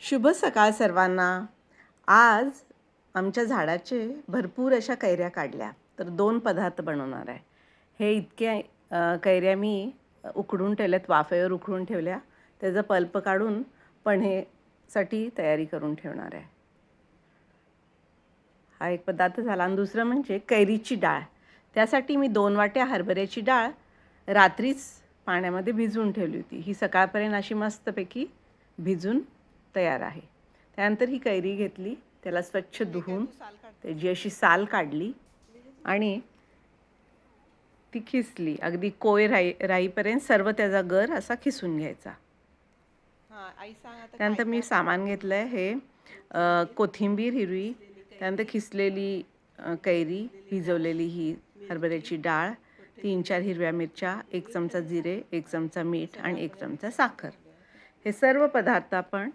शुभ सकाळ सर्वांना. आज आमच्या झाडाचे भरपूर अशा कैऱ्या काढल्या. तर दोन पदार्थ बनवणार आहे. हे इतक्या कैऱ्या मी उकडून ठेवल्यात वाफेवर उकडून ठेवल्या. त्याचा पल्प काढून पन्हेसाठी तयारी करून ठेवणार आहे. हा एक पदार्थ झाला. आणि दुसरं म्हणजे कैरीची डाळ. त्यासाठी मी दोन वाट्या हरभऱ्याची डाळ रात्रीच पाण्यामध्ये भिजवून ठेवली होती. ही सकाळपर्यंत अशी मस्तपैकी भिजून तयार आहे. त्यानंतर ही कैरी घेतली त्याला स्वच्छ धुवून त्याची अशी साल काढली आणि ती खिसली. अगदी कोय राई राईपर्यंत सर्व त्याचा गर असा खिसून घ्यायचा. त्यानंतर मी सामान घेतलं आहे हे कोथिंबीर हिरवी त्यानंतर खिसलेली कैरी भिजवलेली ही हरभऱ्याची डाळ तीन चार हिरव्या मिरच्या एक चमचा जिरे एक चमचा मीठ आणि एक चमचा साखर. हे सर्व पदार्थ आपण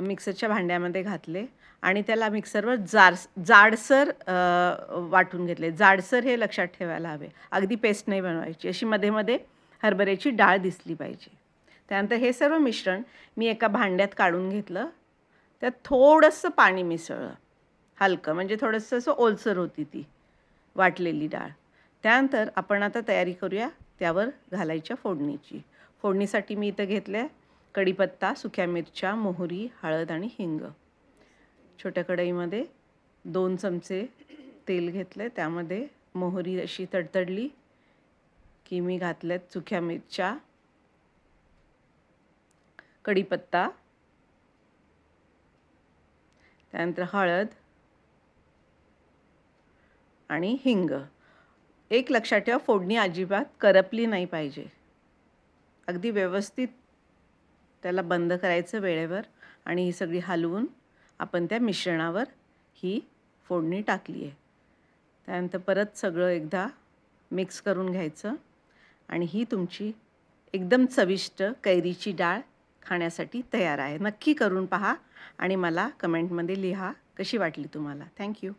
मिक्सरच्या भांड्यामध्ये घातले आणि त्याला मिक्सरवर जार जाडसर वाटून घेतले. जाडसर हे लक्षात ठेवायला हवे. अगदी पेस्ट नाही बनवायची. अशी मध्ये मध्ये हरभऱ्याची डाळ दिसली पाहिजे. त्यानंतर हे सर्व मिश्रण मी एका भांड्यात काढून घेतलं. त्यात थोडंसं पाणी मिसळलं. हलकं म्हणजे थोडंसं असं ओलसर होती ती वाटलेली डाळ. त्यानंतर आपण आता तयारी करूया त्यावर घालायच्या फोडणीची. फोडणीसाठी मी इथं घेतलं आहे कढीपत्ता सुक्या मिरच्या मोहरी हळद आणि हिंग. छोट्या कढईमध्ये दोन चमचे तेल घेतलं त्यामध्ये मोहरी अशी तडतडली की मी घातल्यात सुक्या मिरच्या. कढीपत्ता. त्यानंतर हळद आणि हिंग. एक लक्षात ठेवा फोडणी अजिबात करपली नाही पाहिजे. अगदी व्यवस्थित त्याला बंद करायचं वेळेवर आणि ही सगळी हलवून आपण त्या मिश्रणावर ही फोडणी टाकली आहे. त्यानंतर परत सगळं एकदा मिक्स करून घ्यायचं आणि ही तुमची एकदम चविष्ट कैरीची डाळ खाण्यासाठी तयार आहे. नक्की करून पहा आणि मला कमेंटमध्ये लिहा कशी वाटली तुम्हाला. थँक्यू